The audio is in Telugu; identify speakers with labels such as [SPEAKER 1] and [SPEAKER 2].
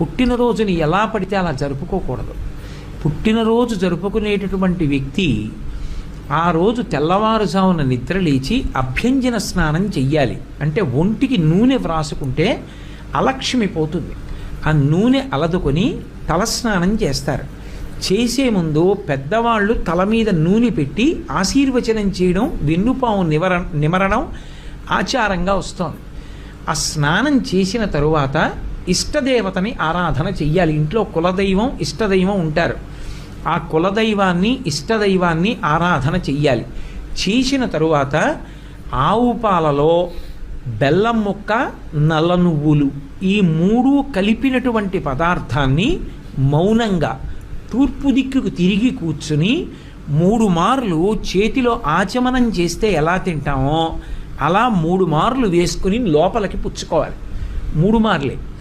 [SPEAKER 1] పుట్టినరోజుని ఎలా పడితే అలా జరుపుకోకూడదు. పుట్టినరోజు జరుపుకునేటటువంటి వ్యక్తి ఆ రోజు తెల్లవారుజామున నిద్ర లేచి అభ్యంజన స్నానం చెయ్యాలి. అంటే ఒంటికి నూనె వ్రాసుకుంటే అలక్ష్మి పోతుంది ఆ నూనె అలదుకొని తలస్నానం చేస్తారు. చేసే ముందు పెద్దవాళ్ళు తల మీద నూనె పెట్టి ఆశీర్వచనం చేయడం వెన్నుపాము నివర నిమరణం ఆచారంగా వస్తోంది. ఆ స్నానం చేసిన తరువాత ఇష్టదేవతని ఆరాధన చెయ్యాలి. ఇంట్లో కులదైవం ఇష్టదైవం ఉంటారు. ఆ కులదైవాన్ని ఇష్టదైవాన్ని ఆరాధన చెయ్యాలి. చేసిన తరువాత ఆవు పాలలో బెల్లం ముక్క నల్ల నువ్వులు ఈ మూడు కలిపినటువంటి పదార్థాన్ని మౌనంగా తూర్పు దిక్కుకు తిరిగి కూర్చుని మూడు మార్లు చేతిలో ఆచమనం చేస్తే ఎలా తింటామో అలా మూడు మార్లు వేసుకుని లోపలికి పుచ్చుకోవాలి. మూడు మార్లే.